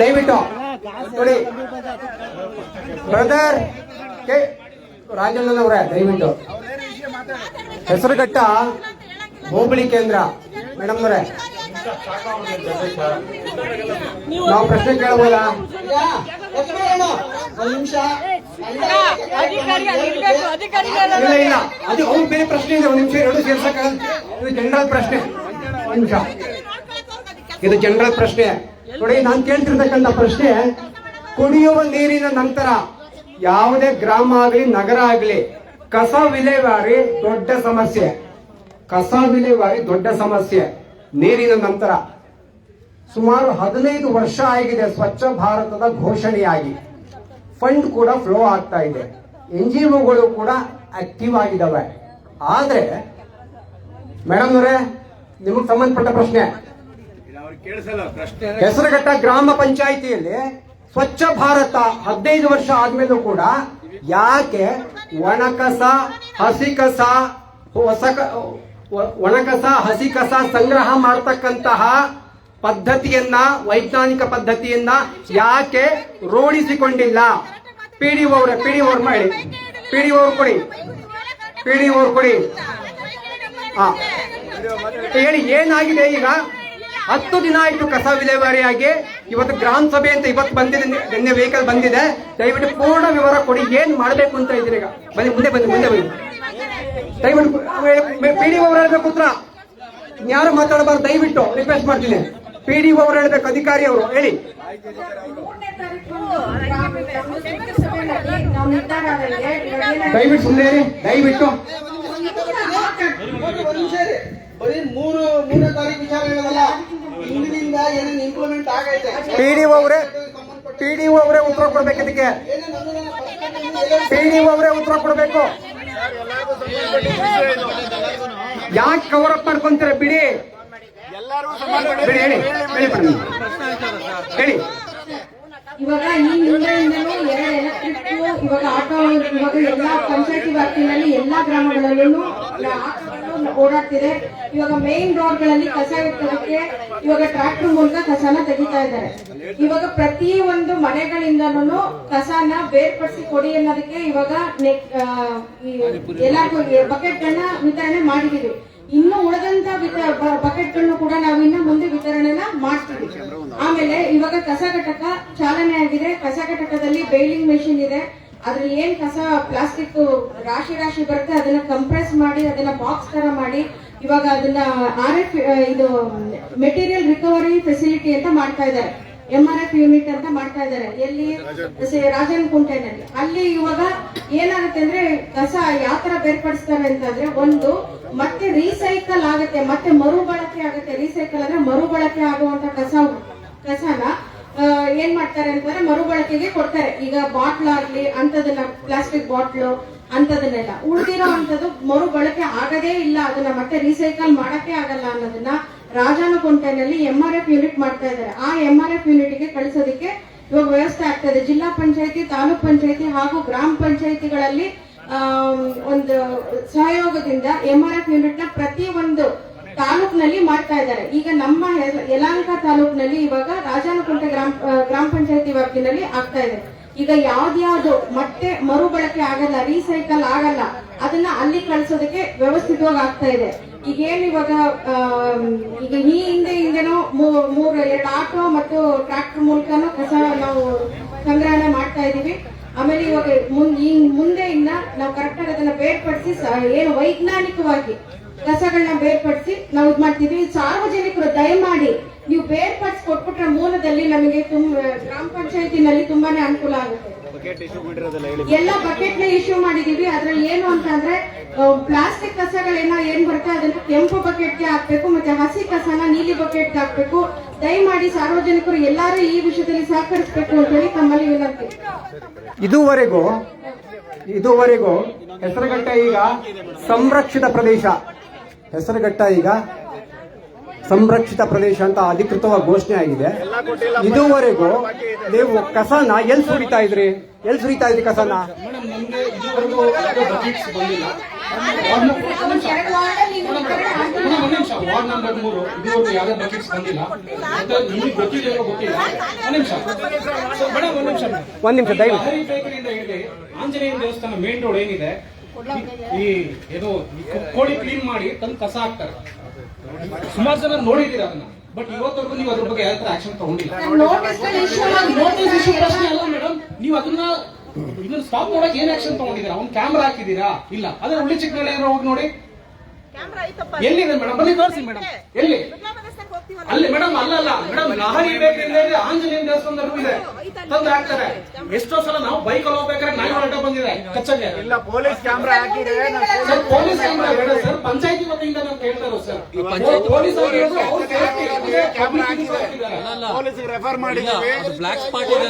ದಯವಿಟ್ಟು ನೋಡಿ. Brother K ರಾಜಣ್ಣನವರೇ ದಯವಿಟ್ಟು. ಹೆಸರುಘಟ್ಟ ಹೋಬಳಿ ಕೇಂದ್ರ. ಮೇಡಮ್ ಅವರೇ. ನಾವು ಪ್ರಶ್ನೆ ಕೇಳಬಹುದಾ? ಅವ್ರು ಬೇರೆ ಪ್ರಶ್ನೆ ಇದೆ. ಒಂದು ನಿಮಿಷ, ಎರಡು ಸೇರ್ಸಕ್ಕಾಗಲ್ಲ. ಇದು ಜನರಲ್ ಪ್ರಶ್ನೆ. ಒಂದು ನಿಮಿಷ. ಇದು ಜನರಲ್ ಪ್ರಶ್ನೆ. ನೋಡಿ, ನಾನು ಕೇಳ್ತಿರ್ತಕ್ಕಂಥ ಪ್ರಶ್ನೆ, ಕುಡಿಯುವ ನೀರಿನ ನಂತರ ಯಾವುದೇ ಗ್ರಾಮ ಆಗಲಿ, ನಗರ ಆಗಲಿ, ಕಸ ವಿಲೇವಾರಿ ದೊಡ್ಡ ಸಮಸ್ಯೆ. ಕಸ ವಿಲೇವಾರಿ ದೊಡ್ಡ ಸಮಸ್ಯೆ. ನೀರಿನ ನಂತರ ಸುಮಾರು ಹದಿನೈದು ವರ್ಷ ಆಗಿದೆ ಸ್ವಚ್ಛ ಭಾರತದ ಘೋಷಣೆಯಾಗಿ. ಫಂಡ್ ಕೂಡ ಫ್ಲೋ ಆಗ್ತಾ ಇದೆ. ಎನ್ ಜಿ ಒಗಳು ಕೂಡ ಆಕ್ಟಿವ್ ಆಗಿದ್ದಾವೆ. ಆದ್ರೆ, ಮೇಡಮ್ ಅವರೇ, ನಿಮಗೆ ಸಂಬಂಧಪಟ್ಟ ಪ್ರಶ್ನೆ. ಹೆಸರುಘಟ್ಟ ಗ್ರಾಮ ಪಂಚಾಯಿತಿಯಲ್ಲಿ ಸ್ವಚ್ಛ ಭಾರತ ಹದಿನೈದು ವರ್ಷ ಆದ್ಮೇಲೂ ಕೂಡ ಯಾಕೆ ಒಣಕಸ ಹಸಿ ಕಸ ಹೊಸ ಒಣಕಸ ಹಸಿ ಕಸ ಸಂಗ್ರಹ ಮಾಡತಕ್ಕಂತಹ ಪದ್ಧತಿಯನ್ನ, ವೈಜ್ಞಾನಿಕ ಪದ್ಧತಿಯನ್ನ ಯಾಕೆ ರೂಢಿಸಿಕೊಂಡಿಲ್ಲ? ಪಿ ಡಿ ಅವರೇ, ಪಿ ಡಿ ಓರ್ ಮಾಡಿ. ಪಿ ಡಿ ಓರ್ ಕೊಡಿ. ಪಿ ಡಿ ಓರ್ ಕೊಡಿ. ಹೇಳಿ, ಏನಾಗಿದೆ ಈಗ? ಹತ್ತು ದಿನ ಆಯ್ತು ಕಸ ವಿಲೇವಾರಿಯಾಗಿ. ಇವತ್ತು ಗ್ರಾಮ ಸಭೆ ಅಂತ ಇವತ್ತು ಬಂದಿದೆ, ನಿನ್ನೆ ವೆಹಿಕಲ್ ಬಂದಿದೆ. ದಯವಿಟ್ಟು ಪೂರ್ಣ ವಿವರ ಕೊಡಿ, ಏನ್ ಮಾಡಬೇಕು ಅಂತ ಇದ್ದೀರಿ ಈಗ? ಬನ್ನಿ, ಮುಂದೆ ಬನ್ನಿ ಮುಂದೆ ಬನ್ನಿ. ದಯವಿಟ್ಟು ಪಿ ಡಿ ಅವ್ರು ಹೇಳ್ಬೇಕು ಉತ್ತರ. ಯಾರು ಮಾತಾಡಬಾರ್ದು, ದಯವಿಟ್ಟು ರಿಕ್ವೆಸ್ಟ್ ಮಾಡ್ತೀನಿ. ಪಿ ಡಿ ಅವ್ರು ಹೇಳ್ಬೇಕು, ಅಧಿಕಾರಿ ಅವರು, ಹೇಳಿ. ದಯವಿಟ್ಟು ಸುಮ್ಮನೆ ದಯವಿಟ್ಟು. ಬರೀ ಮೂರು, ಮೂರನೇ ತಾರೀಕು ವಿಚಾರ ಹೇಳೋದಲ್ಲ. ಇಂದಿನಿಂದ ಏನೇನು ಇಂಪ್ಲಿಮೆಂಟ್ ಆಗೈತೆ? ಪಿ ಡಿ ಅವರೇ ಪಿ ಡಿ ಅವರೇ ಉತ್ತರ ಕೊಡ್ಬೇಕು ಇದಕ್ಕೆ. ಪಿ ಡಿ ಅವರೇ ಉತ್ತರ ಕೊಡ್ಬೇಕು. ಯಾಕೆ ಕವರ್ ಅಪ್ ಮಾಡ್ಕೊಂತೀರ ಬಿಡಿ? ಬಿಡಿ ಹೇಳಿ ಹೇಳಿ ಹೇಳಿ. ಇವಾಗ ಈ ಹಿಂದೆಯಿಂದಲೂ ಎರಡು ಎಲೆಕ್ಟ್ರಿಕ್ ಇವಾಗ ಆಟೋ ಇವಾಗ ಎಲ್ಲಾ ಪಂಚಾಯತಿ ವ್ಯಾಪ್ತಿನಲ್ಲಿ ಎಲ್ಲಾ ಗ್ರಾಮಗಳಲ್ಲೂ ಓಡಾಡ್ತಿದೆ. ಇವಾಗ ಮೇನ್ ರೋಡ್ಗಳಲ್ಲಿ ಕಸ ಇಟ್ಟೋದಕ್ಕೆ ಇವಾಗ ಟ್ರಾಕ್ಟರ್ ಮೂಲಕ ಕಸನ ತೆಗಿತಾ ಇದ್ದಾರೆ. ಇವಾಗ ಪ್ರತಿ ಒಂದು ಮನೆಗಳಿಂದನೂ ಕಸನ ಬೇರ್ಪಡಿಸಿ ಕೊಡಿ ಅನ್ನೋದಕ್ಕೆ ಇವಾಗ ಎಲ್ಲ ಬಕೆಟ್ ಗಳನ್ನ ವಿತರಣೆ ಮಾಡಿದೀವಿ ಇನ್ನು ಉಳಿದಂತ ಬಕೆಟ್ಗಳನ್ನು ಕೂಡ ನಾವು ಇನ್ನು ಮುಂದೆ ವಿತರಣೆನ ಮಾಡ್ತೀವಿ. ಆಮೇಲೆ ಇವಾಗ ಕಸ ಘಟಕ ಚಾಲನೆ ಆಗಿದೆ. ಕಸ ಘಟಕದಲ್ಲಿ ಬೇಲಿಂಗ್ ಮೆಷಿನ್ ಇದೆ. ಅದ್ರಲ್ಲಿ ಏನ್ ಕಸ ಪ್ಲಾಸ್ಟಿಕ್ ರಾಶಿ ರಾಶಿ ಬರುತ್ತೆ, ಅದನ್ನ ಕಂಪ್ರೆಸ್ ಮಾಡಿ, ಅದನ್ನ ಬಾಕ್ಸ್ ತರ ಮಾಡಿ, ಇವಾಗ ಅದನ್ನ ಆರ್ ಇದು ಮೆಟೀರಿಯಲ್ ರಿಕವರಿ ಫೆಸಿಲಿಟಿ ಅಂತ ಮಾಡ್ತಾ ಇದ್ದಾರೆ. ಎಂ ಆರ್ ಎಫ್ ಯೂನಿಟ್ ಅಂತ ಮಾಡ್ತಾ ಇದ್ದಾರೆ. ಎಲ್ಲಿ? ರಾಜನ್ ಕುಂಟೆನಲ್ಲಿ ಅಲ್ಲಿ ಇವಾಗ ಏನಾಗುತ್ತೆ ಅಂದ್ರೆ ಕಸ ಯಾವ ತರ ಬೇರ್ಪಡಿಸ್ತಾರೆ ಅಂತಂದ್ರೆ ಒಂದು ಮತ್ತೆ ರೀಸೈಕಲ್ ಆಗುತ್ತೆ ಮತ್ತೆ ಮರುಬಳಕೆ ಆಗುತ್ತೆ. ರೀಸೈಕಲ್ ಅಂದ್ರೆ ಮರುಬಳಕೆ ಆಗುವಂತ ಕಸ ಕಸನ ಏನ್ ಮಾಡ್ತಾರೆ ಅಂತಂದ್ರೆ ಮರುಬಳಕೆಗೆ ಕೊಡ್ತಾರೆ. ಈಗ ಬಾಟ್ಲ್ ಆಗ್ಲಿ ಅಂತದನ್ನ ಪ್ಲಾಸ್ಟಿಕ್ ಬಾಟ್ಲು ಅಂತದನ್ನೆಲ್ಲ ಉಳಿದಿರೋ ಅಂತದ್ದು ಮರುಬಳಕೆ ಆಗದೇ ಇಲ್ಲ. ಅದನ್ನ ಮತ್ತೆ ರೀಸೈಕಲ್ ಮಾಡಕ್ಕೆ ಆಗಲ್ಲ ಅನ್ನೋದನ್ನ ರಾಜಾನುಕುಂಟೆನಲ್ಲಿ ಎಂ ಆರ್ ಎಫ್ ಯೂನಿಟ್ ಮಾಡ್ತಾ ಇದ್ದಾರೆ. ಆ ಎಂ ಆರ್ ಎಫ್ ಯೂನಿಟ್ಗೆ ಕಳಿಸೋದಕ್ಕೆ ಇವಾಗ ವ್ಯವಸ್ಥೆ ಆಗ್ತಾ ಇದೆ. ಜಿಲ್ಲಾ ಪಂಚಾಯತಿ, ತಾಲೂಕ್ ಪಂಚಾಯತಿ ಹಾಗೂ ಗ್ರಾಮ ಪಂಚಾಯತಿಗಳಲ್ಲಿ ಒಂದು ಸಹಯೋಗದಿಂದ ಎಂ ಆರ್ ಎಫ್ ಯೂನಿಟ್ ಪ್ರತಿ ಒಂದು ತಾಲೂಕ್ನಲ್ಲಿ ಮಾಡ್ತಾ ಇದ್ದಾರೆ. ಈಗ ನಮ್ಮ ಯಲಾಂಕ ತಾಲೂಕ್ನಲ್ಲಿ ಇವಾಗ ರಾಜಾನುಕುಂಟೆ ಗ್ರಾಮ ಗ್ರಾಮ ಪಂಚಾಯತಿ ವ್ಯಾಪ್ತಿನಲ್ಲಿ ಆಗ್ತಾ ಇದೆ. ಈಗ ಯಾವ್ದ್ಯಾವ್ದು ಮತ್ತೆ ಮರುಬಳಕೆ ಆಗಲ್ಲ ರೀಸೈಕಲ್ ಆಗಲ್ಲ, ಅದನ್ನ ಅಲ್ಲಿ ಕಳಿಸೋದಕ್ಕೆ ವ್ಯವಸ್ಥಿತವಾಗಿ ಆಗ್ತಾ ಇದೆ. ಈಗ ಏನು ಇವಾಗ ಈಗ ಈ ಹಿಂದೆ ಹಿಂದೆನೋ ಮೂರು ಎರಡು ಆಟೋ ಮತ್ತು ಟ್ರಾಕ್ಟರ್ ಮೂಲಕನೂ ಕಸ ನಾವು ಸಂಗ್ರಹಣೆ ಮಾಡ್ತಾ ಇದೀವಿ ಆಮೇಲೆ ಇವಾಗ ಈ ಮುಂದೆ ಮುಂದೆಯಿಂದ ನಾವು ಕರೆಕ್ಟ್ ಆಗಿ ಅದನ್ನ ಬೇರ್ಪಡಿಸಿ ಏನು ವೈಜ್ಞಾನಿಕವಾಗಿ ಕಸಗಳನ್ನ ಬೇರ್ಪಡಿಸಿ ನಾವು ಇದು ಮಾಡ್ತೀವಿ ಸಾರ್ವಜನಿಕರು ದಯಮಾಡಿ ನೀವು ಬೇರ್ಪಡಿಸಿ ಕೊಟ್ಬಿಟ್ರೆ ಮೂಲದಲ್ಲಿ ನಮಗೆ ತುಂಬ ಗ್ರಾಮ ಪಂಚಾಯತಿನಲ್ಲಿ ತುಂಬಾನೇ ಅನುಕೂಲ ಆಗುತ್ತೆ. ಎಲ್ಲ ಬಕೆಟ್ನ ಇಶ್ಯೂ ಮಾಡಿದೀವಿ ಅದ್ರಲ್ಲಿ ಏನು ಅಂತ ಅಂದ್ರೆ ಪ್ಲಾಸ್ಟಿಕ್ ಕಸಗಳೆಲ್ಲ ಏನ್ ಬರುತ್ತೆ ಅದನ್ನ ಕೆಂಪು ಬಕೆಟ್ಗೆ ಹಾಕ್ಬೇಕು ಮತ್ತೆ ಹಸಿ ಕಸನ ನೀಲಿ ಬಕೆಟ್ಗೆ ಹಾಕ್ಬೇಕು. ದಯಮಾಡಿ ಸಾರ್ವಜನಿಕರು ಎಲ್ಲರೂ ಈ ವಿಷಯದಲ್ಲಿ ಸಹಕರಿಸಬೇಕು ಅಂತ ಹೇಳಿ ತಮ್ಮಲ್ಲಿ ವಿನಂತಿ. ಇದುವರೆಗೂ ಇದುವರೆಗೂ ಹೆಸರುಘಟ್ಟ ಈಗ ಸಂರಕ್ಷಿತ ಪ್ರದೇಶ. ಹೆಸರುಘಟ್ಟ ಈಗ ಸಂರಕ್ಷಿತ ಪ್ರದೇಶ ಅಂತ ಅಧಿಕೃತವಾಗಿ ಘೋಷಣೆ ಆಗಿದೆ. ಇದುವರೆಗೂ ನೀವು ಕಸನ ಎಲ್ಲಿ ಸುರಿತಾ ಇದ್ರಿ? ಎಲ್ಲಿ ಸುರಿತಾ ಇದ್ರಿ ಕಸನ? ಮೇಡಮ್ ನಮ್ಗೆ ಇದುವರೆಗೂ ಬಕೆಟ್ಸ್ ಬಂದಿಲ್ಲ. ವಾರ್ಡ್ ನಂಬರ್- ಒಂದ್ ನಿಮಿಷ. ಎರಡು ವಾರ್ಡಲ್ಲಿ ನೀವು ಈ ಕಡೆ ಹಾಕಿ ಮೇಡಮ್, ಒಂದ್ ನಿಮಿಷ. ವಾರ್ಡ್ ನಂಬರ್ ಮೂರು ಇದುವರೆಗೂ ಯಾವುದೇ ಬಕೆಟ್ಸ್ ಬಂದಿಲ್ಲ. ಮತ್ತೆ ನಿಮಗೆ ಗೊತ್ತಿದೆಯೋ ಗೊತ್ತಿಲ್ಲ. ಒಂದ್ ನಿಮಿಷ. ಸೊ, ಮೇಡಮ್ ಒಂದ್ ನಿಮಿಷ. ಮೇಡಮ್. ಒಂದ್ ನಿಮಿಷ ದಯವಿಟ್ಟು. ಲಹರಿ ಬೇಕರಿಯಿಂದ ಹಿಡಿದು ಆಂಜನೇಯ ದೇವಸ್ಥಾನ ಮೇನ್ ರೋಡ್ ಏನಿದೆ? ಈ ಏನು ಈ ಕೋಳಿ ಕ್ಲೀನ್ ಮಾಡಿ ತಂದು ಕಸ ಹಾಕ್ತಾರೆ. ಸುಮಾರು ಜನ ನೋಡಿದೀರ ಅದನ್ನ. ಬಟ್ ಇವತ್ತವರೆಗೂ ನೀವು ಅದ್ರ ಬಗ್ಗೆ ಯಾವ ತರ ಆಕ್ಷನ್ ತಗೊಂಡಿಲ್ಲ. ನೋಟಿಸ್ ಇಶ್ಯೂ ಆಗಿದೆ ಇಶ್ಯೂ ಪ್ರಶ್ನೆ ಅಲ್ಲ ಮೇಡಮ್ ನೀವು ಅದನ್ನ ಇದನ್ನ ಸ್ಟಾಪ್ ಮಾಡಕ್ ಏನ್ ಆಕ್ಷನ್ ತಗೊಂಡಿದ್ದೀರಾ? ಅವ್ನ್ ಕ್ಯಾಮ್ರಾ ಹಾಕಿದೀರಾ ಇಲ್ಲ. ಅದ್ರ ಹುಳಿ ಚಿಕ್ಕನಲ್ಲಿ ಏನೋ ಹೋಗಿ ನೋಡಿ. ಎಲ್ಲಿದೆ ಮೇಡಮ್ ಬನ್ನಿ ತೋರಿಸಿ ಮೇಡಮ್ ಎಲ್ಲಿ? ಅಲ್ಲಿ ಮೇಡಮ್ ಅಲ್ಲ ಅಲ್ಲ ಮೇಡಮ್ ಲಹರಿ ಬೇಕಂದ್ರೆ ಆಂಜನೇಯ ದೇವಸ್ಥಾನದಲ್ಲೂ ಇದೆ. ತಂದು ಹಾಕ್ತಾರೆ ಎಷ್ಟೋ ಸಲ ನಾವು ಬೈಕ್ ಅಲ್ಲಿ ಹೋಗ್ಬೇಕಾದ್ರೆ ನಾಯಿ ಹೊರಟ ಬಂದಿದೆ. ಇಲ್ಲ ಪೊಲೀಸ್ ಕ್ಯಾಮ್ರಾ ಹಾಕಿದ್ರೆ ಸರ್ ಪೊಲೀಸ್ ಕ್ಯಾಮ್ರಾ ಬೇಡ ಸರ್. ಪಂಚಾಯತಿ ವತಿಯಿಂದ ನಾವು ಸರ್. ಪೊಲೀಸ್ ಹಾಕಿದ್ದಾರೆ. ಪೊಲೀಸ್ಗೆ ರೆಫರ್ ಮಾಡಿದ್ದೀವಿ. ಬ್ಲಾಕ್ ಸ್ಪಾಟ್ ಇದೆ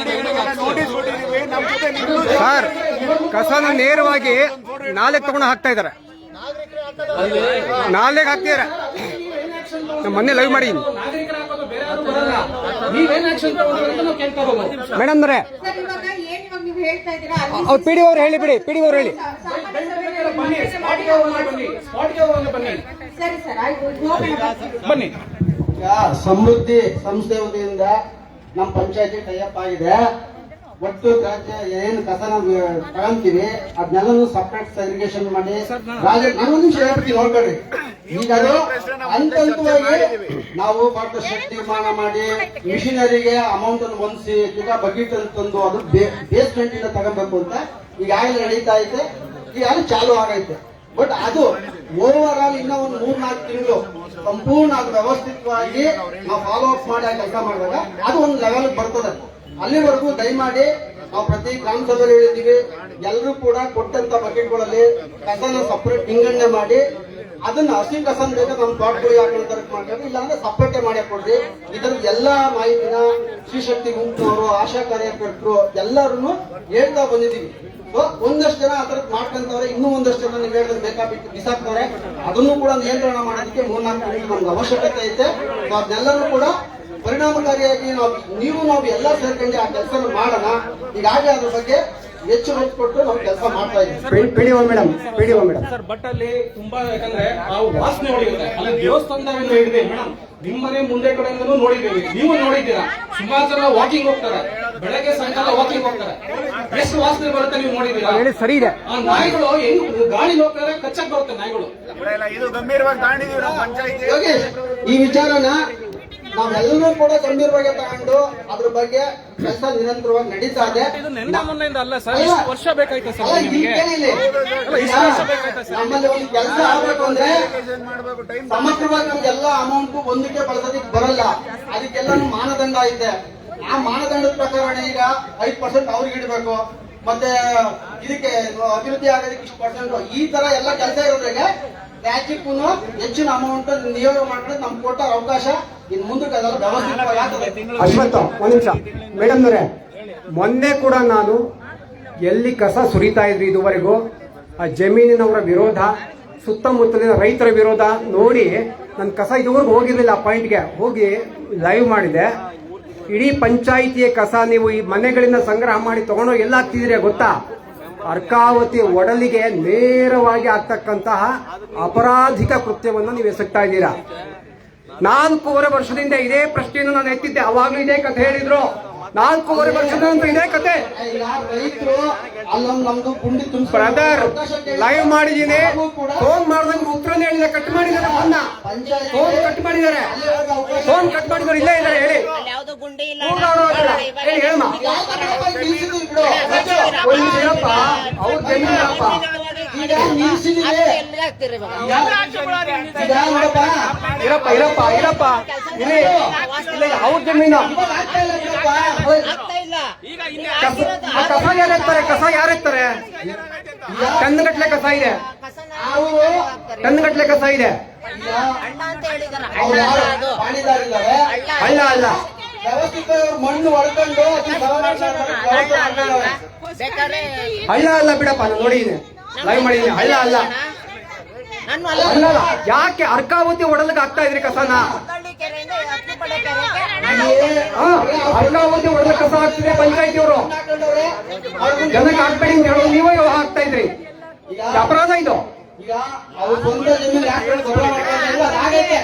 ನೋಟಿಸ್ ಕೊಟ್ಟಿದ್ದೀವಿ ನಮ್ಮ ಜೊತೆ ಸರ್ ಕಸನ ನೇರವಾಗಿ ನಾಲೆಗೆ ತಗೊಂಡು ಹಾಕ್ತಾ ಇದಾರೆ ನಾಲೆಗೆ ಹಾಕ್ತಿದಾರೆ ನಮ್ಮ ಮೊನ್ನೆ ಲೈವ್ ಮಾಡಿದ್ದೀನಿ ನೀವೇನ್ ಆಕ್ಷನ್ ತಗೊಂಡ್ರಿ ನಾವು ಕೇಳ್ತಾ ಮೇಡಮ್ ಅವರೇ ಸರ್ ಇವಾಗ ಏನ್ ಇವಾಗ ನೀವು ಹೇಳ್ತಾ ಇದ್ದೀರಾ? ಅಲ್ಲಿ ಅವ್ರು ಪಿ ಡಿ ಅವ್ರು ಹೇಳಿ ಬಿಡಿ ಪಿ ಡಿ ಅವ್ರು ಹೇಳಿ. ಬನ್ನಿ ಸ್ಪಾಟ್ಗೆ ಹೋಗೋಣ ಬನ್ನಿ ಸ್ಪಾಟ್ಗೆ ಹೋಗೋಣ ಸಮೃದ್ಧಿ ಸಂಸ್ಥೆ ವತಿಯಿಂದ ನಮ್ಮ ಪಂಚಾಯತಿ ಟೈಅಪ್ ಆಗಿದೆ. ಒಟ್ಟು ಏನ್ ಏನು ಕಸ ನಾವು ತಗೊಂತೀವಿ ಅದನ್ನೆಲ್ಲನೂ ಸಪರೇಟ್ ಸೆಗ್ರಿಗೇಷನ್ ಮಾಡಿ. ರಾಜ್ಯ ನಾನು ನಿಮಿಷ ನೋಡ್ಕೊಳ್ರಿ. ಈಗ ಅದು ನಾವು ಹಂತವಾಗಿ ನಾವು ಮಾನ ಮಾಡಿ ಮಿಷಿನರಿಗೆ ಅಮೌಂಟ್ ಅನ್ನು ಹೊಂದಿಸಿ ಈಗ ಬಕೆಟ್ ಅಂತ ತಂದು ಅದು ಬೇಸ್ಮೆಂಟ್ ಇಂದ ತಗೋಬೇಕು ಅಂತ ಈಗಾಗಲೇ ನಡೀತಾ ಐತೆ. ಈಗಾಗಲೇ ಚಾಲು ಆಗೈತೆ. ಬಟ್ ಅದು ಓವರ್ ಆಲ್ ಇನ್ನ ಒಂದು ಮೂರ್ನಾಲ್ಕು ತಿಂಗಳು ಸಂಪೂರ್ಣ ಅದು ವ್ಯವಸ್ಥಿತವಾಗಿ ನಾವು ಫಾಲೋ ಅಪ್ ಮಾಡಿ ಆ ಕೆಲಸ ಮಾಡಿದಾಗ ಅದು ಒಂದು ಲೆವೆಲ್ ಬರ್ತದೆ. ಅಲ್ಲಿವರೆಗೂ ದಯಮಾಡಿ ನಾವು ಪ್ರತಿ ಗ್ರಾಮ ಸಭೆಯಲ್ಲಿ ಹೇಳಿದ್ದೀವಿ, ಎಲ್ಲರೂ ಕೂಡ ಕೊಟ್ಟಂತ ಬಕೆಟ್ಗಳಲ್ಲಿ ಕಸನ ಸಪರೇಟ್ ವಿಂಗಡಣೆ ಮಾಡಿ, ಅದನ್ನ ಹಸಿ ಕಸನ ಬೇಕಾದ್ರೆ ನಮ್ಮ ತೋಟಗಳು ಯಾಕಂತ ಇಲ್ಲ ಇಲ್ಲಾಂದ್ರೆ ಸಪರೇಟ್ ಮಾಡಿ ಕೊಡ್ರಿ ಇದರ ಎಲ್ಲಾ ಮಾಹಿತಿನ ಶ್ರೀಶಕ್ತಿ ಗುಂಪಿನವರು, ಆಶಾ ಕಾರ್ಯಕರ್ತರು ಎಲ್ಲರೂ ಹೇಳ್ತಾ ಬಂದಿದ್ದೀವಿ. ಒಂದಷ್ಟು ಜನ ಆ ಥರದ್ದು ಮಾಡ್ಕೊಂತವ್ರೆ, ಇನ್ನೂ ಒಂದಷ್ಟು ಜನ ನೀವು ಹೇಳಿದ್ರೆ ಬೇಕಾಬಿಟ್ಟು ಬಿಸಾಕ್ತಾರೆ ಅದನ್ನು ಕೂಡ ನಿಯಂತ್ರಣ ಮಾಡೋದಕ್ಕೆ ಮೂರ್ನಾಲ್ಕು ತಿಂಗಳು ನಮ್ಗೆ ಅವಶ್ಯಕತೆ ಐತೆ. ಅದನ್ನೆಲ್ಲರೂ ಕೂಡ ಪರಿಣಾಮಕಾರಿಯಾಗಿ ನಾವು ನೀವು ನಾವು ಎಲ್ಲ ಸೇರ್ಕೊಂಡು ಆ ಕೆಲಸ ಮಾಡೋಣ. ಈಗಾಗಲೇ ಅದ್ರ ಬಗ್ಗೆ ಹೆಚ್ಚು ಒತ್ತು ಕೊಟ್ಟು ನಾವು ಕೆಲಸ ಮಾಡ್ತಾ ಇದ್ದೀವಿ. ಸರ್ ಬಟ್ ಅಲ್ಲಿ ತುಂಬಾ ಯಾಕಂದ್ರೆ ನಾವು ವಾಸನೆ ಹೊಡೆಯುತ್ತೆ ಅಲ್ಲಿ ದೇವಸ್ಥಾನದಿಂದ ಹಿಡಿದೆ ಮೇಡಮ್ ನಿಮ್ಮನೆ ಮುಂದೆ ಕಡೆಯಿಂದನೂ ನೋಡಿದ್ದೀವಿ. ನೀವು ನೋಡಿದ್ದೀರಾ? ಸುಮಾರು ಜನ ವಾಕಿಂಗ್ ಹೋಗ್ತಾರೆ. ಬೆಳಗ್ಗೆ ಸಾಯಂಕಾಲ ವಾಕಿಂಗ್ ಹೋಗ್ತಾರೆ. ಎಷ್ಟು ವಾಸನೆ ಬರುತ್ತೆ ನೀವು ನೋಡಿದ್ದೀರಾ? ಹೇಳಿ ಸರಿ ಇದೆ. ಆ ನಾಯಿಗಳು ಹೆಂಗ್ ಗಾಳಿ ಹೋಗ್ತಾರೆ ಕಚ್ಚಕ್ ಬರುತ್ತೆ ನಾಯಿಗಳು. ಇದು ಗಂಭೀರವಾಗಿ ತಗೊಂಡಿದ್ದೀವಿ ನಾವು ಪಂಚಾಯತಿ. ಈ ವಿಚಾರನ ನಾವೆಲ್ಲರೂ ಕೂಡ ಗಂಭೀರವಾಗಿ ತಗೊಂಡು ಅದ್ರ ಬಗ್ಗೆ ಕೆಲಸ ನಿರಂತರವಾಗಿ ನಡೀತಾ ಇದೆ. ಇದು ನೆನ್ನೆ ಮೊನ್ನೆಯಿಂದ ಅಲ್ಲ ಸರ್ ವರ್ಷ ಬೇಕಾಯ್ತಾ ಸರ್ ನಮ್ಮಲ್ಲಿ ಒಂದು ಕೆಲಸ ಆಗ್ಬೇಕು ಅಂದ್ರೆ ಸಮಗ್ರವಾಗಿ ನಮ್ಗೆಲ್ಲ ಅಮೌಂಟ್ ಒಂದಕ್ಕೆ ಬಳಸೋದಕ್ಕೆ ಬರಲ್ಲ. ಅದಕ್ಕೆಲ್ಲ ಮಾನದಂಡ ಐತೆ. ಆ ಮಾನದಂಡದ ಪ್ರಕಾರ ಈಗ ಐದು ಪರ್ಸೆಂಟ್ ಅವ್ರಿಗೆ ಇಡಬೇಕು. ಮತ್ತೆ ಇದಕ್ಕೆ ಅಭಿವೃದ್ಧಿ ಆಗೋದಕ್ಕೆ ಇಷ್ಟು ಪರ್ಸೆಂಟ್ ಈ ತರ ಎಲ್ಲ ಕೆಲಸ ಇರೋದ್ರಾಗೆ ರಾಜ್ಯಕ್ಕೂ ಹೆಚ್ಚಿನ ಅಮೌಂಟ್ ನಿಯೋಗ ಮಾಡಿದ್ರೆ ನಮ್ಗೆ ಕೊಟ್ಟ ಅವಕಾಶ. ಅಶ್ವತ್ಥ ಒಂದ್ ನಿಮಿಷ. ಮೇಡಮ್ ಅವರೇ ಮೊನ್ನೆ ಕೂಡ ನಾನು ಎಲ್ಲಿ ಕಸ ಸುರಿತಾ ಇದ್ರಿ ಇದುವರೆಗೂ? ಆ ಜಮೀನಿನವರ ವಿರೋಧ ಸುತ್ತಮುತ್ತಲಿನ ರೈತರ ವಿರೋಧ ನೋಡಿ ನನ್ನ ಕಸ ಇದುವರೆಗೂ ಹೋಗಿರ್ಲಿಲ್ಲ ಆ ಪಾಯಿಂಟ್ಗೆ ಹೋಗಿ ಲೈವ್ ಮಾಡಿದೆ. ಇಡೀ ಪಂಚಾಯಿತಿಯ ಕಸ ನೀವು ಈ ಮನೆಗಳಿಂದ ಸಂಗ್ರಹ ಮಾಡಿ ತಗೊಂಡೋಗಿ ಎಲ್ಲ ಹಾಕ್ತಿದ್ದೀರಿ ಗೊತ್ತಾ? ಅರ್ಕಾವತಿ ಒಡಲಿಗೆ ನೇರವಾಗಿ ಆಗ್ತಕ್ಕಂತಹ ಅಪರಾಧಿಕ ಕೃತ್ಯವನ್ನು ನೀವು ಎಸಗ್ತಾ ಇದ್ದೀರಾ? ನಾಲ್ಕೂವರೆ ವರ್ಷದಿಂದ ಇದೇ ಪ್ರಶ್ನೆಯನ್ನು ನಾನು ಎತ್ತಿದ್ದೆ. ಅವಾಗ್ಲೂ ಇದೇ ಕಥೆ ಹೇಳಿದ್ರು. ನಾಲ್ಕೂವರೆ ವರ್ಷದ ನಂತರ ಇದೇ ಕತೆ ಬ್ರದರ್ ಲೈವ್ ಮಾಡಿದ್ದೀನಿ. ಫೋನ್ ಮಾಡ್ದಂಗೆ ಉತ್ತರನೇ ಹೇಳಿದೆ ಕಟ್ ಮಾಡಿದ್ದಾರೆ ಫೋನ್ನ ಫೋನ್ ಕಟ್ ಮಾಡಿದ್ದಾರೆ. ಫೋನ್ ಕಟ್ ಮಾಡಿದ್ರು ಇಲ್ಲೇ ಇದ್ದಾರೆ ಹೇಳಿ. ಹೇಳಮ್ಮ. ಅವ್ರ ಜಮೀನಪ್ಪ ಇರಪ್ಪ ಇರಪ್ಪ ಇರಪ್ಪ ಇಲ್ಲಿ ಇಲ್ಲ ಅವ್ರ ಜಮೀನು. ಆಗ್ತಾ ಇಲ್ಲ ಬಿಡಪ್ಪ. ಆಗ್ತಾ ಇಲ್ಲ. ಕಸ ಯಾರು ಕಸ ಯಾರು ಎತ್ತಾರೆ ಟನ್ಗಟ್ಲೆ ಕಸ ಇದೆ. ಟನ್ಗಟ್ಲೆ ಕಸ ಇದೆ. ಅಲ್ಲ ಅಲ್ಲ. ಮಣ್ಣು ಹೊಡ್ಕೊಂಡು ಅಲ್ಲ ಅಲ್ಲ ಬಿಡಪ್ಪ ನಾನು ನೋಡಿದ್ದೀನಿ ಲೈವ್ ಮಾಡಿದೀನಿ ಅಲ್ಲ ನಾನು ಅಲ್ಲ. ಅಲ್ಲ ಯಾಕೆ ಅರ್ಕಾವತಿ ಒಡಲಿಗೆ ಆಗ್ತಾ ಇದ್ರಿ ಕಸನ? ಅರ್ಕಾವತಿ ಒಡಲಿಗೆ ಕಸ ಆಗ್ತಿದೆ ಪಂಚಾಯತಿ ಅವರು ಜನಕ್ಕೆ ಆಗ್ಬೇಡಿ ಅಂತ ಹೇಳೋದು ನೀವೇ ಆಗ್ತಾ ಇದ್ರಿ. ಈಗ ಅಪರಾಧ ಇದು. ಈಗ ಅವ್ರ ಸ್ವಂತ ಜಮೀನು ಯಾಕೆ ಗೌರವ ಮಾಡ್ತಾರೆ? ಇಲ್ಲ, ಅದಾಗೈತೆ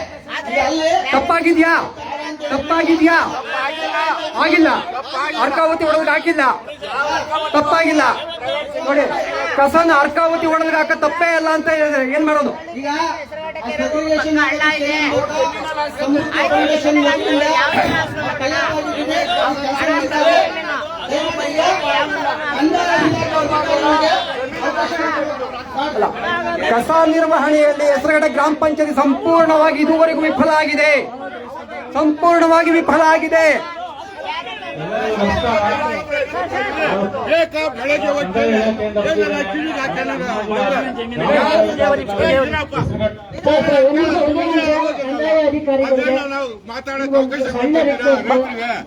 ತಪ್ಪಾಗಿದ್ಯಾ? ತಪ್ಪಾಗಿದ್ಯಾ? ಆಗಿಲ್ಲ. ಅರ್ಕಾವತಿ ಒಳಗೆ ಹಾಕಿಲ್ಲ. ತಪ್ಪಾಗಿಲ್ಲ. ನೋಡಿ ಕಸನ ಅರ್ಕಾವತಿ ಒಳಗೆ ಹಾಕ ತಪ್ಪೇ ಅಲ್ಲ ಅಂತ ಹೇಳಿದ್ರೆ ಏನ್ ಮಾಡೋದು. ಕಸ ನಿರ್ವಹಣೆಯಲ್ಲಿ ಹೆಸರುಗಡೆ ಗ್ರಾಮ ಪಂಚಾಯತಿ ಸಂಪೂರ್ಣವಾಗಿ ಇದುವರೆಗೂ ವಿಫಲ ಆಗಿದೆ. ಸಂಪೂರ್ಣವಾಗಿ ವಿಫಲ ಆಗಿದೆ.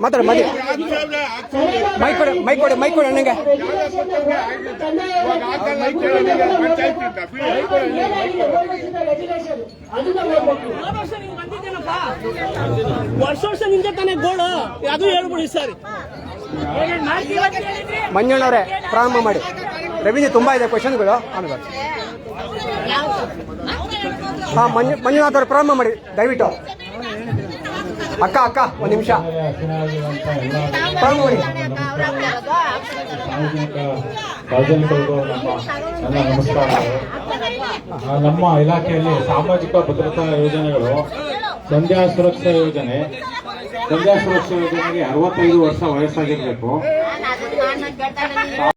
ಮಾತಾಡ ಮದಿ ಮೈಕ್ ಕೊಡಿ ಮೈಕ್ ಕೊಡಿ ಮೈಕ್ ಕೊಡಿ ಅಣ್ಣಂಗೆ. ವರ್ಷ ವರ್ಷ ನಿಂದೆ ತಾನೇ ಗೋಳು. ಅದು ಹೇಳ್ಬಿಡಿ ಸರ್. ಮಂಜಣ್ಣವರೇ ಪ್ರಾರಂಭ ಮಾಡಿ. ರವೀಂದ್ರ ತುಂಬಾ ಇದೆ ಕ್ವಶನ್ಗಳು ಆಮೇಲೆ ಹಾ ಮಂಜು ಮಂಜುನಾಥ್ ಅವರು ಪ್ರಾರಂಭ ಮಾಡಿ. ದಯವಿಟ್ಟು. ಅಕ್ಕ ಅಕ್ಕ ಒಂದ್ ನಿಮಿಷ. ಪ್ರಾರಂಭ ಮಾಡಿ. ಆ, ನಮ್ಮ ಇಲಾಖೆಯಲ್ಲಿ ಸಾಮಾಜಿಕ ಭದ್ರತಾ ಯೋಜನೆಗಳು ಸಂಧ್ಯಾ ಸುರಕ್ಷಾ ಯೋಜನೆ ಸಂಧ್ಯಾ ಸುರಕ್ಷಾ ಯೋಜನೆಗೆ ಅರವತ್ತೈದು ವರ್ಷ ವಯಸ್ಸಾಗಿರ್ಬೇಕು.